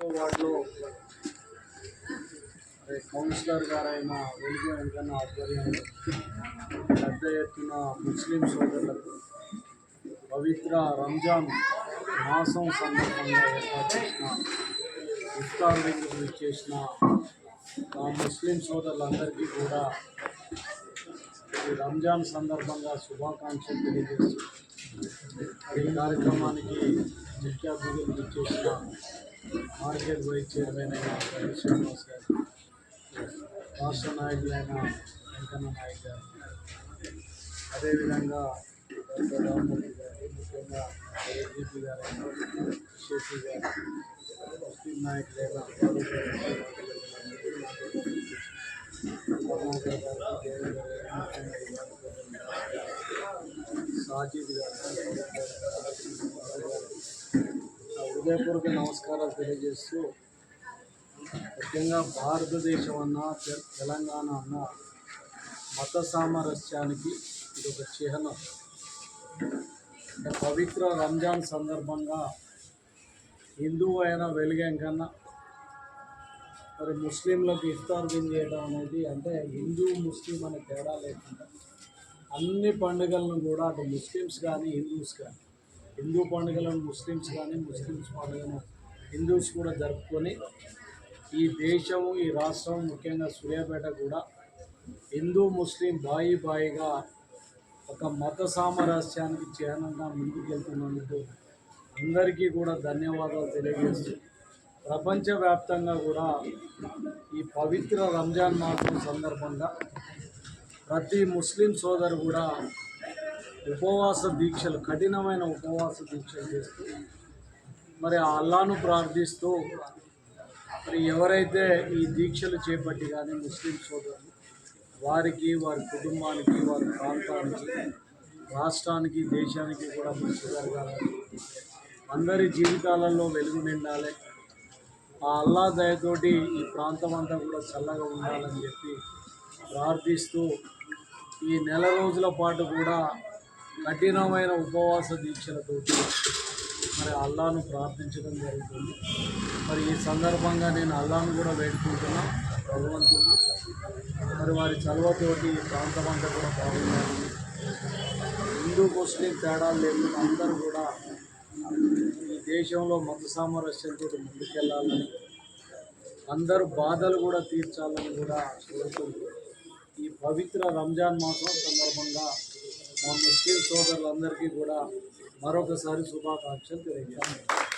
వార్డులో కౌన్సిలర్ గారైన వెలుగు వెంకన్న ఆధ్వర్యంలో పెద్ద ఎత్తున ముస్లిం సోదరులకు పవిత్ర రంజాన్ మాసం సందర్భంగా ఏర్పాటు చేసిన ఇఫ్తార్ విందుకు చేసిన ఆ ముస్లిం సోదరులందరికీ కూడా ఈ రంజాన్ సందర్భంగా శుభాకాంక్షలు తెలియజేస్తూ ఈ కార్యక్రమానికి ముఖ్య అతిథులు చేసిన మార్కెట్ వైస్ చైర్మన్ అయిన రవి శ్రీనివాస్ గారు రాష్ట్ర నాయకులైన వెంకన్న నాయక్ గారు అదేవిధంగా డాక్టర్ రామ్మూర్తి గారు ముఖ్యంగా ఏజీపీ గారు షేఫీ గారు ముస్లిం నాయకులైన ఫారూక్ గారు, కరుణాకర్ గారు దేవేంద్ర గారు ముఖ్యంగా సాజిద్ గారు నా హృదయపూర్వక నమస్కారాలు తెలియజేస్తూ ముఖ్యంగా భారతదేశం అన్న తెలంగాణ అన్న మత సామరస్యానికి ఇది ఒక చిహ్నం. అంటే పవిత్ర రంజాన్ సందర్భంగా హిందువు అయినా వెలిగాం కన్నా మరి ముస్లింలకు ఇఫ్తార్ బిన్ చేయడం అనేది అంటే హిందూ ముస్లిం అనే తేడా లేకుండా అన్ని పండుగలను కూడా అటు ముస్లిమ్స్ కానీ హిందూస్ కానీ హిందూ పండుగలను ముస్లిమ్స్ కానీ ముస్లిమ్స్ పండుగను హిందూస్ కూడా జరుపుకొని ఈ దేశం ఈ రాష్ట్రం ముఖ్యంగా సూర్యాపేట కూడా హిందూ ముస్లిం బాయి బాయిగా ఒక మత సామరస్యానికి చిహ్నంగా ముందుకెళ్తున్నందుకు అందరికీ కూడా ధన్యవాదాలు తెలియజేస్తూ ప్రపంచవ్యాప్తంగా కూడా ఈ పవిత్ర రంజాన్ మాసం సందర్భంగా ప్రతి ముస్లిం సోదరు కూడా ఉపవాస దీక్షలు కఠినమైన ఉపవాస దీక్షలు చేస్తూ మరి ఆ అల్లాను ప్రార్థిస్తూ మరి ఎవరైతే ఈ దీక్షలు చేపట్టి కానీ ముస్లిం సోదరులు వారికి వారి కుటుంబానికి వారి ప్రాంతానికి రాష్ట్రానికి దేశానికి కూడా మంచి జరగాలని అందరి జీవితాలలో వెలుగు నిండాలి. ఆ అల్లా దయతోటి ఈ ప్రాంతం అంతా కూడా చల్లగా ఉండాలని చెప్పి ప్రార్థిస్తూ ఈ నెల రోజుల పాటు కూడా కఠినమైన ఉపవాస దీక్షలతోటి మరి అల్లాను ప్రార్థించడం జరుగుతుంది. మరి ఈ సందర్భంగా నేను అల్లాను కూడా వేడుకుంటున్నా భగవంతుడు మరి వారి చలవతోటి ఈ ప్రాంతం అంతా కూడా బాగుంటుంది హిందూ ముస్లిం తేడాలు లేకుండా అందరూ కూడా ఈ దేశంలో మత సామరస్యంతో ముందుకెళ్ళాలని అందరూ బాధలు కూడా తీర్చాలని కూడా కోరుతుంది ఈ పవిత్ర రంజాన్ మాసం సందర్భంగా మా ముస్లిం సోదరులందరికీ కూడా మరొకసారి శుభాకాంక్షలు తెలియజేస్తాను.